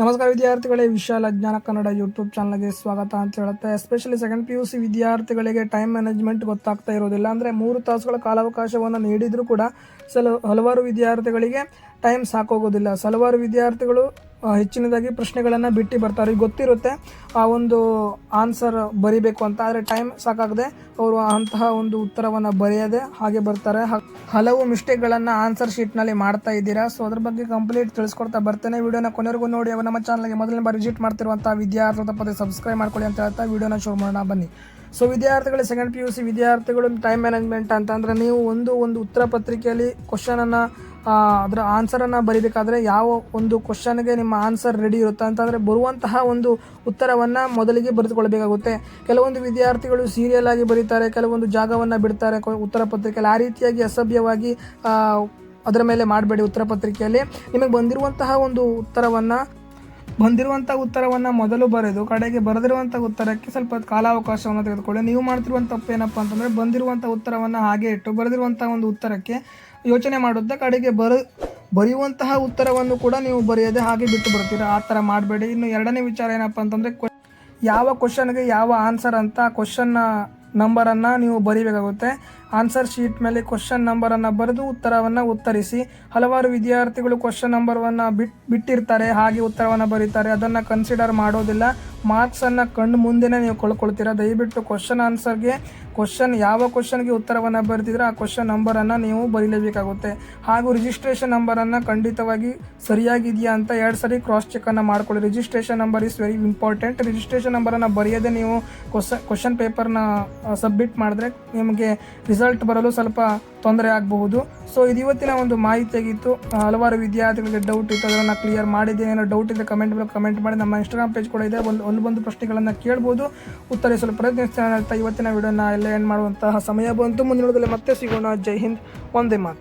ನಮಸ್ಕಾರ ವಿದ್ಯಾರ್ಥಿಗಳೇ, ವಿಶಾಲ ಜ್ಞಾನ ಕನ್ನಡ ಯೂಟ್ಯೂಬ್ ಚಾನಲ್ಗೆ ಸ್ವಾಗತ ಅಂತ ಹೇಳುತ್ತೆ. Especially second P U C ವಿದ್ಯಾರ್ಥಿಗಳಿಗೆ ಟೈಮ್ ಮ್ಯಾನೇಜ್ಮೆಂಟ್ ಗೊತ್ತಾಗ್ತಾ ಇರೋದಿಲ್ಲ. ಅಂದರೆ ಮೂರು ತಾಸುಗಳ ಕಾಲಾವಕಾಶವನ್ನು ನೀಡಿದರೂ ಕೂಡ ಸಲ, ಹಲವಾರು ವಿದ್ಯಾರ್ಥಿಗಳಿಗೆ ಟೈಮ್ ಸಾಕೋಗೋದಿಲ್ಲ. ಹಲವಾರು ವಿದ್ಯಾರ್ಥಿಗಳು ಹೆಚ್ಚಿನದಾಗಿ ಪ್ರಶ್ನೆಗಳನ್ನು ಬಿಟ್ಟು ಬರ್ತಾರೆ. ಗೊತ್ತಿರುತ್ತೆ, ಆ ಒಂದು ಆನ್ಸರ್ ಬರಿಬೇಕು ಅಂತ, ಆದರೆ ಟೈಮ್ ಸಾಕಾಗದೆ ಅವರು ಅಂತಹ ಒಂದು ಉತ್ತರವನ್ನು ಬರೆಯದೆ ಹಾಗೆ ಬರ್ತಾರೆ. ಹಲವು ಮಿಸ್ಟೇಕ್ಗಳನ್ನು ಆನ್ಸರ್ ಶೀಟ್ನಲ್ಲಿ ಮಾಡ್ತಾ ಇದ್ದೀರಾ? ಸೊ, ಅದ್ರ ಬಗ್ಗೆ ಕಂಪ್ಲೀಟ್ ತಿಳಿಸ್ಕೊಡ್ತಾ ಬರ್ತೇನೆ. ವಿಡಿಯೋನ ಕೊನೆವರೆಗೂ ನೋಡಿ ಅವ ನಮ್ಮ ಚಾನಲ್ಗೆ ಮೊದಲನೇ ಬಾರಿ ವಿಸಿಟ್ ಮಾಡ್ತಿರುವಂಥ ವಿದ್ಯಾರ್ಥಿ ತಪ್ಪದೆ ಸಬ್ಸ್ಕ್ರೈಬ್ ಮಾಡ್ಕೊಳ್ಳಿ ಅಂತ ಹೇಳ್ತಾ ವಿಡಿಯೋನ ಶುರು ಮಾಡೋಣ. ಬನ್ನಿ. ಸೊ ವಿದ್ಯಾರ್ಥಿಗಳು ಸೆಕೆಂಡ್ ಪಿ ಯು ಸಿ ವಿದ್ಯಾರ್ಥಿಗಳು ಟೈಮ್ ಮ್ಯಾನೇಜ್ಮೆಂಟ್ ಅಂತಂದರೆ ನೀವು ಒಂದು ಒಂದು ಉತ್ತರ ಪತ್ರಿಕೆಯಲ್ಲಿ ಕ್ವಶನನ್ನು ಅದರ ಆನ್ಸರನ್ನು ಬರಿಬೇಕಾದ್ರೆ ಯಾವ ಒಂದು ಕ್ವಶನ್ಗೆ ನಿಮ್ಮ ಆನ್ಸರ್ ರೆಡಿ ಇರುತ್ತೆ ಅಂತಂದರೆ ಬರುವಂತಹ ಒಂದು ಉತ್ತರವನ್ನು ಮೊದಲಿಗೆ ಬರೆದುಕೊಳ್ಬೇಕಾಗುತ್ತೆ ಕೆಲವೊಂದು ವಿದ್ಯಾರ್ಥಿಗಳು ಸೀರಿಯಲ್ ಆಗಿ ಬರೀತಾರೆ, ಕೆಲವೊಂದು ಜಾಗವನ್ನು ಬಿಡ್ತಾರೆ ಉತ್ತರ ಪತ್ರಿಕೆಯಲ್ಲಿ. ಆ ರೀತಿಯಾಗಿ ಅಸಭ್ಯವಾಗಿ ಅದರ ಮೇಲೆ ಮಾಡಬೇಡಿ ಉತ್ತರ ಪತ್ರಿಕೆಯಲ್ಲಿ. ನಿಮಗೆ ಬಂದಿರುವಂತಹ ಒಂದು ಉತ್ತರವನ್ನು ಬಂದಿರುವಂಥ ಉತ್ತರವನ್ನು ಮೊದಲು ಬರೆದು ಕಡೆಗೆ ಬರೆದಿರುವಂಥ ಉತ್ತರಕ್ಕೆ ಸ್ವಲ್ಪ ಕಾಲಾವಕಾಶವನ್ನು ತೆಗೆದುಕೊಳ್ಳಿ. ನೀವು ಮಾಡ್ತಿರುವಂಥ ತಪ್ಪು ಏನಪ್ಪ ಅಂತಂದರೆ ಬಂದಿರುವಂಥ ಉತ್ತರವನ್ನು ಹಾಗೆ ಇಟ್ಟು ಬರೆದಿರುವಂಥ ಒಂದು ಉತ್ತರಕ್ಕೆ ಯೋಚನೆ ಮಾಡುತ್ತಾ. ಕಡೆಗೆ ಬರ, ಬರೆಯುವಂತಹ ಉತ್ತರವನ್ನು ಕೂಡ ನೀವು ಬರೆಯದೆ ಹಾಗೆ ಬಿಟ್ಟು ಬರ್ತೀರಾ. ಆ ಥರ ಮಾಡಬೇಡಿ. ಇನ್ನು ಎರಡನೇ ವಿಚಾರ ಏನಪ್ಪ ಅಂತಂದರೆ, ಯಾವ ಕ್ವಶನ್ಗೆ ಯಾವ ಆನ್ಸರ್ ಅಂತ ಕ್ವಶನ್ನ ನಂಬರನ್ನು ನೀವು ಬರೀಬೇಕಾಗುತ್ತೆ. ಆನ್ಸರ್ ಶೀಟ್ ಮೇಲೆ ಕ್ವಶನ್ ನಂಬರನ್ನು ಬರೆದು ಉತ್ತರವನ್ನು ಉತ್ತರಿಸಿ. ಹಲವಾರು ವಿದ್ಯಾರ್ಥಿಗಳು ಕ್ವಶನ್ ನಂಬರನ್ನು ಬಿಟ್ ಬಿಟ್ಟಿರ್ತಾರೆ, ಹಾಗೆ ಉತ್ತರವನ್ನು ಬರೀತಾರೆ. ಅದನ್ನು ಕನ್ಸಿಡರ್ ಮಾಡೋದಿಲ್ಲ. ಮಾರ್ಕ್ಸನ್ನು ಕಣ್ಣು ಮುಂದೆನೇ ನೀವು ಕಳ್ಕೊಳ್ತೀರಾ ದಯವಿಟ್ಟು ಕ್ವಶನ್ ಆನ್ಸರ್ಗೆ ಕ್ವಶನ್ ಯಾವ ಕ್ವಶನ್ಗೆ ಉತ್ತರವನ್ನು ಬರೆದಿದ್ರೆ ಆ ಕ್ವಶನ್ ನಂಬರನ್ನು ನೀವು ಬರೀಲೇಬೇಕಾಗುತ್ತೆ. ಹಾಗೂ ರಿಜಿಸ್ಟ್ರೇಷನ್ ನಂಬರನ್ನು ಖಂಡಿತವಾಗಿ ಸರಿಯಾಗಿದೆಯಾ ಅಂತ ಎರಡು ಸರಿ ಕ್ರಾಸ್ ಚೆಕ್ಕನ್ನು ಮಾಡ್ಕೊಳ್ಳಿ. Registration number is very important registration ನಂಬರನ್ನು ಬರೆಯದೆ ನೀವು ಕ್ವಶನ್ ಕ್ವಶನ್ ಪೇಪರ್ನ ಸಬ್ಮಿಟ್ ಮಾಡಿದ್ರೆ ನಿಮಗೆ ರಿಸಲ್ಟ್ ಬರಲು ಸ್ವಲ್ಪ ತೊಂದರೆ ಆಗಬಹುದು. ಸೊ ಇದು ಇವತ್ತಿನ ಒಂದು ಮಾಹಿತಿಯಾಗಿತ್ತು. ಹಲವಾರು ವಿದ್ಯಾರ್ಥಿಗಳಿಗೆ ಡೌಟ್ ಇತ್ತು. ಅದನ್ನು ಕ್ಲಿಯರ್ ಮಾಡಿದ್ದೇನೆ. ಏನೋ ಡೌಟ್ ಇದ್ದರೆ ಕಮೆಂಟ್ ಕಮೆಂಟ್ ಮಾಡಿ. ನಮ್ಮ ಇನ್ಸ್ಟಾಗ್ರಾಮ್ ಪೇಜ್ ಕೂಡ ಇದೆ. ಒಂದು ಒಂದು ಬಂದು ಪ್ರಶ್ನೆಗಳನ್ನು ಕೇಳ್ಬೋದು. ಉತ್ತರಿಸಲು ಪ್ರಯತ್ನಿಸ್ತೇನೆ. ಅಂತ ಇವತ್ತಿನ ವಿಡಿಯೋನ ಎಲ್ಲ ಎಂಡ್ ಮಾಡುವಂತಹ ಸಮಯ ಬಂತು. ಮುಂದಿನ ಮತ್ತೆ ಸಿಗೋಣ. ಜೈ ಹಿಂದ್. ಒಂದೇ ಮಾತು.